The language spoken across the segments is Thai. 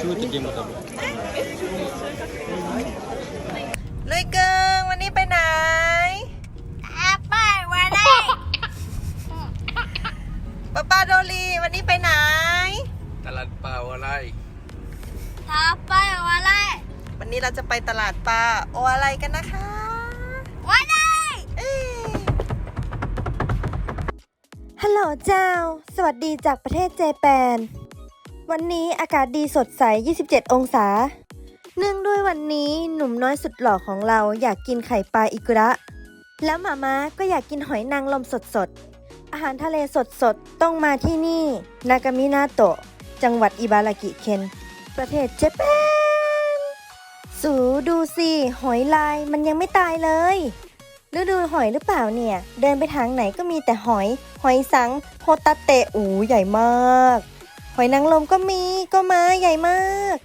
ชื่ตะเกียงมลุยเกิงวันนี้ไปไหนไปวันนี้ป้าป้าโดลีวันนี้ไปไหน ตลาดปลาอะไรตลาดปลาอะไรวันนี้เราจะไปตลาดปลาโออะไรกันนะคะวันนี้ฮัลโหลเจ้า สวัสดีจากประเทศเจแปน วันนี้อากาศดีสดใส 27 องศา เนื่องด้วยวันนี้หนุ่มน้อยสุดหล่อของเราอยากกินไข่ปลาอิกุระ แล้วหมาม้าก็อยากกินหอยนางรมสดๆอาหารทะเลสดๆต้องมาที่นี่ นากามินาโตะ จังหวัดอิบารากิเคน ประเทศเจแปน สูดูสิ หอยลายมันยังไม่ตายเลยฤดูหอยหรือเปล่าเนี่ย เดินไปทางไหนก็มีแต่หอย หอยสัง โฮตาเตะ อูใหญ่มาก หอยนางรมก็มีก็มาใหญ่มาก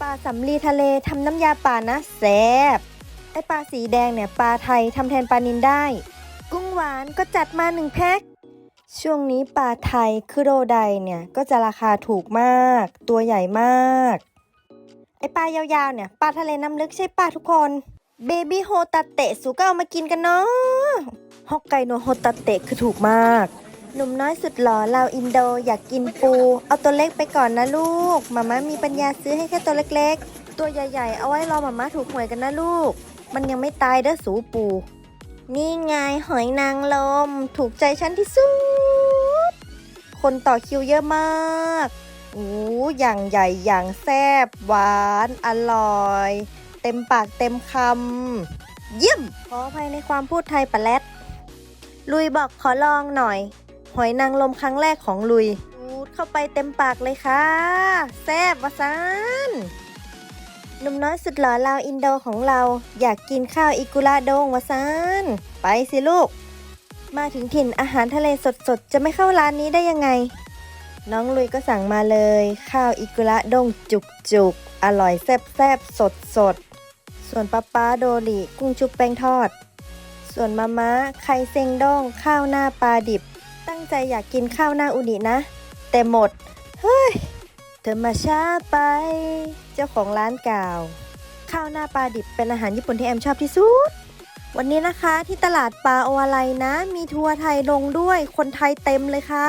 ปลาสำลีทะเลทำน้ำยาป่านะแซ่บไอปลาสีแดงเนี่ยปลาไทยทำแทนปลานินได้ กุ้งหวานก็จัดมาหนึ่งแพ็คช่วงนี้ปลาไทยคือโรไดเนี่ยก็จะราคาถูกมาก ตัวใหญ่มาก ไอปลายาวๆเนี่ยปลาทะเลน้ำลึกใช่ปลาทุกคนเบบี้โฮตาเตะสูก็เอามากินกันเนาะฮอกไกโนโฮตาเตะคือถูกมาก หนุ่มน้อยสุดหล่อลาวอินโดอยากกินปู เอาตัวเล็กไปก่อนนะลูกมาม่ามีปัญญาซื้อให้แค่ตัวเล็กๆ ตัวใหญ่ๆ เอาไว้รอมาม่าถูกหวยกันนะลูก มันยังไม่ตายเด้อสูปู นี่ไงหอยนางรมถูกใจฉันที่สุด คนต่อคิวเยอะมากโอ้อย่างใหญ่อย่างแซ่บหวานอร่อย เต็มปากเต็มคำเยี่ยมขออภัยในความพูดไทยปะแลดลุยบอกขอลองหน่อย หอยนางรมครั้งแรกของลุยพูดเข้าไปเต็มปากเลยค่ะ แซ่บวะซานหนุ่มน้อยสุดหล่อลาวอินโดของเรา อยากกินข้าวอิกุระโดงวะซานไปสิลูก มาถึงถิ่นอาหารทะเลสดๆ จะไม่เข้าร้านนี้ได้ยังไง น้องลุยก็สั่งมาเลย ข้าวอิกุระดงจุกๆ อร่อยแซ่บๆ สดๆ ส่วนป้าป้าโดริกุ้งชุบแป้งทอด ส่วนมาม่าไข่เซงด้งข้าวหน้าปลาดิบ ตั้งใจอยากกินข้าวหน้าอุนินะ แต่หมด เฮ้ย เธอมาช้าไป เจ้าของร้านกล่าว ข้าวหน้าปลาดิบเป็นอาหารญี่ปุ่นที่แอมชอบที่สุด วันนี้นะคะที่ตลาดปลาโออะไรนะ มีทัวร์ไทยลงด้วยคนไทยเต็มเลยค่ะ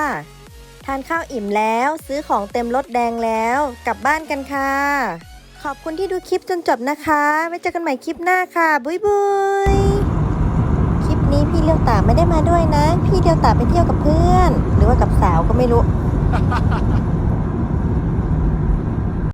ทานข้าวอิ่มแล้วซื้อของเต็มรถแดงแล้วกลับบ้านกันค่ะ ขอบคุณที่ดูคลิปจนจบนะคะ ไว้เจอกันใหม่คลิปหน้าค่ะ บุยบุย นี้พี่เลียวตาไม่ได้มาด้วยนะ พี่เลียวตาไปเที่ยวกับเพื่อน หรือว่ากับสาวก็ไม่รู้